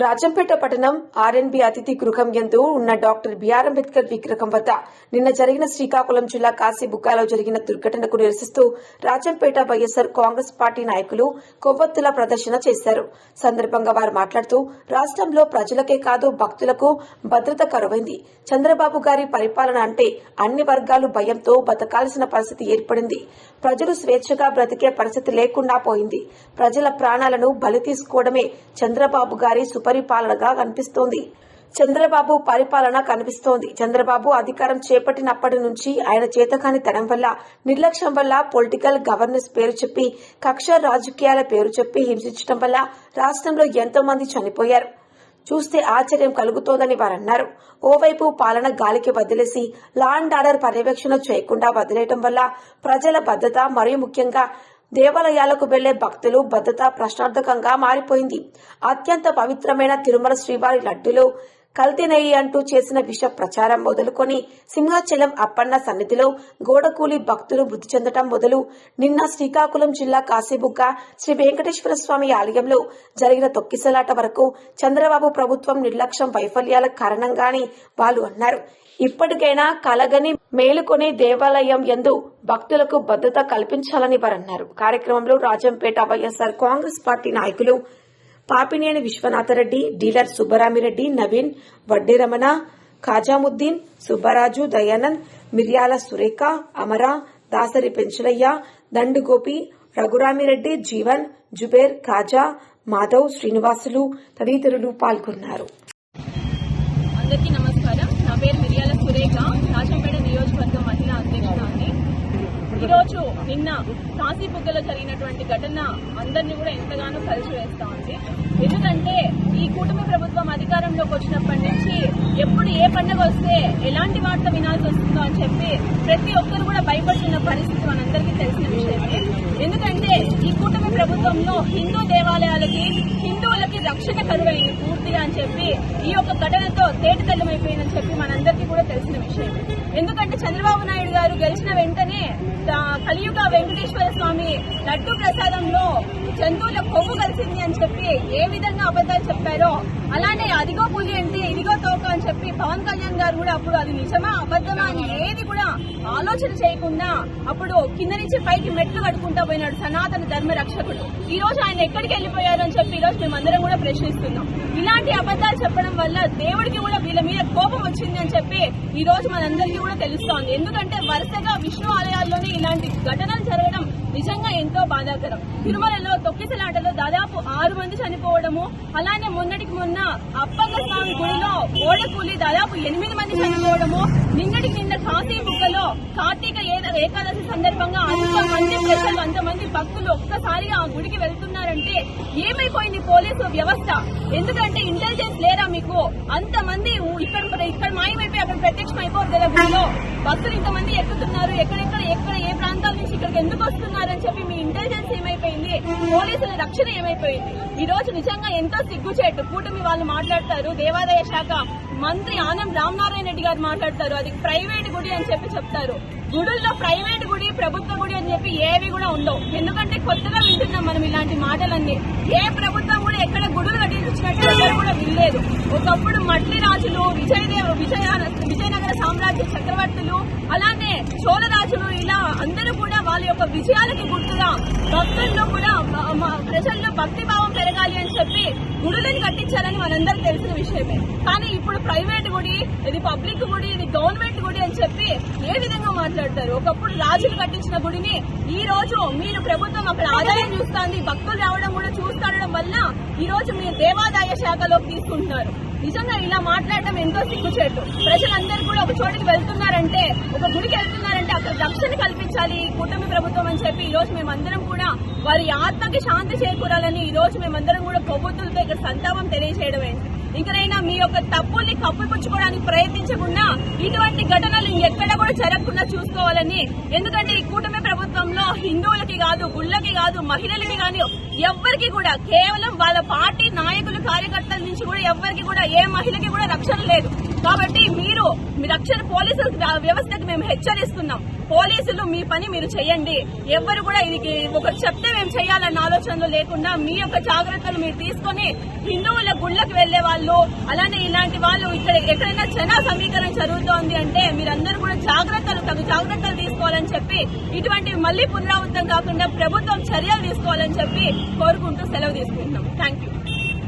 రాజంపేట పట్టణం ఆర్ఎన్బి అతిథి గృహం యందు ఉన్న డాక్టర్ బిఆర్ అంబేద్కర్ విగ్రహం వద్ద నిన్న జరిగిన శ్రీకాకుళం జిల్లా కాశీబుక్కాలో జరిగిన దుర్ఘటనకు నిరసిస్తూ రాజంపేట వైఎస్సార్ కాంగ్రెస్ పార్టీ నాయకులు కొవ్వొత్తుల ప్రదర్శన చేశారు. సందర్భంగా వారు మాట్లాడుతూ రాష్ట్రంలో ప్రజలకే కాదు భక్తులకు భద్రత కరువైంది. చంద్రబాబు గారి పరిపాలన అంటే అన్ని వర్గాలు భయంతో బతకాల్సిన పరిస్థితి ఏర్పడింది. ప్రజలు స్వేచ్ఛగా బ్రతికే పరిస్థితి లేకుండా పోయింది. ప్రజల ప్రాణాలను బలి తీసుకోవడమే చంద్రబాబు గారి సుపరిపాలనగా కనిపిస్తోంది. చంద్రబాబు పరిపాలన కనిపిస్తోంది. చంద్రబాబు అధికారం చేపట్టినప్పటి నుంచి ఆయన చేతకానితనం వల్ల నిర్లక్ష్యం వల్ల పొలిటికల్ గవర్నెన్స్ పేరు చెప్పి కక్ష రాజకీయాల పేరు చెప్పి హింసించడం వల్ల రాష్ట్రంలో ఎంతో మంది చనిపోయారు. చూస్తే ఆశ్చర్యం కలుగుతోందని వారన్నారు. ఓవైపు పాలన గాలికి వదిలేసి లా అండ్ ఆర్డర్ పర్యవేక్షణ చేయకుండా వదిలేయటం వల్ల ప్రజల భద్రత మరియు ముఖ్యంగా దేవాలయాలకు వెళ్ళే భక్తులు భద్రత ప్రశ్నార్థకంగా మారిపోయింది. అత్యంత పవిత్రమైన తిరుమల శ్రీవారి లడ్డులో కల్తీనయ్యి అంటూ చేసిన విష ప్రచారం మొదలుకొని సింహాచలం అప్పన్న సన్నిధిలో గోడకూలి భక్తులు మృతి చెందటం మొదలు. నిన్న శ్రీకాకుళం జిల్లా కాశీబుగ్గ శ్రీ వెంకటేశ్వర స్వామి ఆలయంలో జరిగిన తొక్కిసలాట వరకు చంద్రబాబు ప్రభుత్వం నిర్లక్ష్యం వైఫల్యాల కారణంగానే వాళ్ళు అన్నారు. ఇప్పటికైనా కలగని మేలుకొని దేవాలయం ఎందు భక్తులకు భద్రత కల్పించాలని వారన్నారు. కార్యక్రమంలో రాజంపేట వైఎస్ఆర్ కాంగ్రెస్ పార్టీ నాయకులు పాపినేని విశ్వనాథరెడ్డి డీలర్ సుబ్బరామిరెడ్డి నవీన్ వడ్డీరమణ ఖాజాముద్దీన్ సుబ్బరాజు దయానంద్ మిర్యాల సురేఖ అమర దాసరి పెంచలయ్య దండుగోపి రఘురామిరెడ్డి జీవన్ జుబేర్ ఖాజా మాధవ్ శ్రీనివాసులు తదితరులు పాల్గొన్నారు. అందరికీ నమస్కారం. నా పేరు మిర్యాల సురేఖ. రాజంపేట ఈరోజు నిన్న కాశీబుగ్గలో జరిగినటువంటి ఘటన అందరినీ కూడా ఎంతగానో కలిసి వేస్తా ఉంది. ఎందుకంటే ఈ కూటమి ప్రభుత్వం అధికారంలోకి వచ్చినప్పటి నుంచి ఎప్పుడు ఏ పండుగ వస్తే ఎలాంటి వార్త వినాల్సి వస్తుందో అని చెప్పి ప్రతి ఒక్కరు కూడా భయపడుతున్న పరిస్థితి మనందరికీ తెలిసిన విషయమే. ఎందుకంటే ఈ కూటమి ప్రభుత్వంలో హిందూ దేవాలయాలకి హిందువులకి రక్షణ కరువైంది పూర్తిగా అని చెప్పి ఈ యొక్క ఘటనతో తేటతెల్లమైపోయిందని చెప్పి మనందరికీ కూడా తెలిసిన విషయం ఎందుకంటే గారు గెలిచిన వెంటనే కలియుగ వెంకటేశ్వర లడ్డు ప్రసాదంలో జంతువుల కొవ్వు కలిసింది అని చెప్పి ఏ విధంగా అబద్దాలు చెప్పారో అలానే అదిగో పులి ఏంటి ఇదిగో తోక అని చెప్పి పవన్ కళ్యాణ్ గారు కూడా అప్పుడు అది నిజమా అబద్ధమా అని ఏది కూడా ఆలోచన చేయకుండా అప్పుడు కింద నుంచి పైకి మెట్లు కడుకుంటా పోయినాడు సనాతన ధర్మ రక్షకుడు. ఈ రోజు ఆయన ఎక్కడికి వెళ్ళిపోయారు అని చెప్పి ఈ రోజు మేమందరం కూడా ప్రశ్నిస్తున్నాం. ఇలాంటి అబద్ధాలు చెప్పడం వల్ల దేవుడికి కూడా వీళ్ళ మీద కోపం వచ్చింది అని చెప్పి ఈ రోజు మనందరికీ కూడా తెలుస్తోంది. ఎందుకంటే వరుసగా విష్ణు ఆలయాల్లోనే ఇలాంటి ఘటనలు బాధాకరం. తిరుమలలో తొక్కిసలాటలో దాదాపు ఆరు మంది చనిపోవడము అలానే మొన్నటికి మొన్న అప్పంగ స్వామి గుడిలో ఓడకూలి దాదాపు ఎనిమిది మంది చనిపోవడము నిన్నటికి నిన్న కాశీ బుక్కలో కార్తీక ఏకాదశి సందర్భంగా అంతమంది ప్రజలు అంతమంది భక్తులు ఒక్కసారిగా ఆ గుడికి వెళ్తున్నారంటే ఏమైపోయింది పోలీసు వ్యవస్థ? ఎందుకంటే ఇంటెలిజెన్స్ లేదా మీకు? అంతమంది ఊ- ఇక్కడ ఇక్కడ మాయమైపోయి అక్కడ ప్రత్యక్షం అయిపోరు కదా గుడిలో? భక్తులు ఇంతమంది ఎక్కుతున్నారు ఎక్కడెక్కడ ఎక్కడ ఏ ప్రాంతాల నుంచి ఇక్కడికి ఎందుకు వస్తున్నారు అని చెప్పి మీ ఇంటెలిజెన్స్ ఏమైపోయింది? పోలీసుల రక్షణ ఏమైపోయింది? ఈ రోజు నిజంగా ఎంతో సిగ్గుచేటు కూటమి వాళ్ళు మాట్లాడతారు దేవాదాయ శాఖ. మంత్రి ఆనం రామనారాయణ రెడ్డి గారు మాట్లాడతారు. అది ప్రైవేట్ గుడి అని చెప్పి చెప్తారు. గుడుల్లో ప్రైవేట్ గుడి ప్రభుత్వ గుడి అని చెప్పి ఏవి కూడా ఉండవు. ఎందుకంటే కొత్తగా వింటున్నాం మనం ఇలాంటి మాటలన్నీ. ఏ ప్రభుత్వం కూడా ఎక్కడ గుడులు కట్టించినట్టు కూడా వినలేదు. ఒకప్పుడు మట్లి రాజులు విజయదేవ విజయ విజయనగర సామ్రాజ్య చక్రవర్తులు అలానే చోళరాజులు ఇలా అందరూ కూడా వాళ్ళ యొక్క విజయాలకి గుర్తుగా భక్తుల్లో కూడా ప్రజల్లో భక్తి భావం పెరగాలి అని చెప్పి గుడులను కట్టించాలని మనందరికి తెలిసిన విషయమే. కానీ ఇప్పుడు ప్రైవేట్ గుడి ఇది పబ్లిక్ గుడి ఇది గవర్నమెంట్ గుడి అని చెప్పి ఏ విధంగా మాట్లాడతారు? ఒకప్పుడు రాజులు కట్టించిన గుడిని ఈ రోజు మీరు ప్రభుత్వం అక్కడ ఆదాయం చూస్తుంది భక్తులు రావడం కూడా చూస్తాడడం వల్ల ఈ రోజు మీరు దేవాదాయ శాఖలోకి తీసుకుంటున్నారు. నిజంగా ఇలా మాట్లాడడం ఎంతో సిగ్గుచేటు. ప్రజలందరూ కూడా ఒక చోటికి వెళ్తున్నారంటే ఒక గుడికి వెళ్తున్నారంటే అక్కడ రక్షణ కల్పించాలి ఈ కూటమి ప్రభుత్వం అని చెప్పి ఈ రోజు మేమందరం కూడా వారి ఆత్మకి శాంతి చేకూరాలని ఈ రోజు మేమందరం కూడా కొవ్వొత్తులతో దగ్గర సంతాపం తెలియజేయడమే ఇంకనైనా మీ యొక్క తప్పుల్ని కప్పిపుచ్చుకోవడానికి ప్రయత్నించకుండా ఇటువంటి ఘటనలు ఎక్కడ కూడా జరగకుండా చూసుకోవాలని. ఎందుకంటే ఈ కూటమి ప్రభుత్వంలో హిందువులకి కాదు గుళ్ళకి కాదు మహిళలకి కానీ ఎవ్వరికి కూడా కేవలం వాళ్ళ పార్టీ నాయకులు కార్యకర్తల నుంచి కూడా ఎవ్వరికి కూడా ఏ మహిళకి కూడా రక్షణ లేదు. కాబట్టి రక్షణ పోలీసు వ్యవస్థకు మేము హెచ్చరిస్తున్నాం. పోలీసులు మీ పని మీరు చేయండి. ఎవ్వరు కూడా ఇది ఒకరు చెప్తే మేము చేయాలన్న ఆలోచనలు లేకుండా మీ యొక్క జాగ్రత్తలు మీరు తీసుకొని హిందువుల గుళ్ళకు వెళ్ళే వాళ్ళు అలానే ఇలాంటి వాళ్ళు ఇక్కడ ఎక్కడైనా జన సమీకరణ జరుగుతోంది అంటే మీరందరూ కూడా జాగ్రత్తలు తగు జాగ్రత్తలు తీసుకోవాలని చెప్పి ఇటువంటివి మళ్ళీ పునరావృతం కాకుండా ప్రభుత్వం చర్యలు తీసుకోవాలని చెప్పి కోరుకుంటూ సెలవు తీసుకుంటున్నాం. Thank you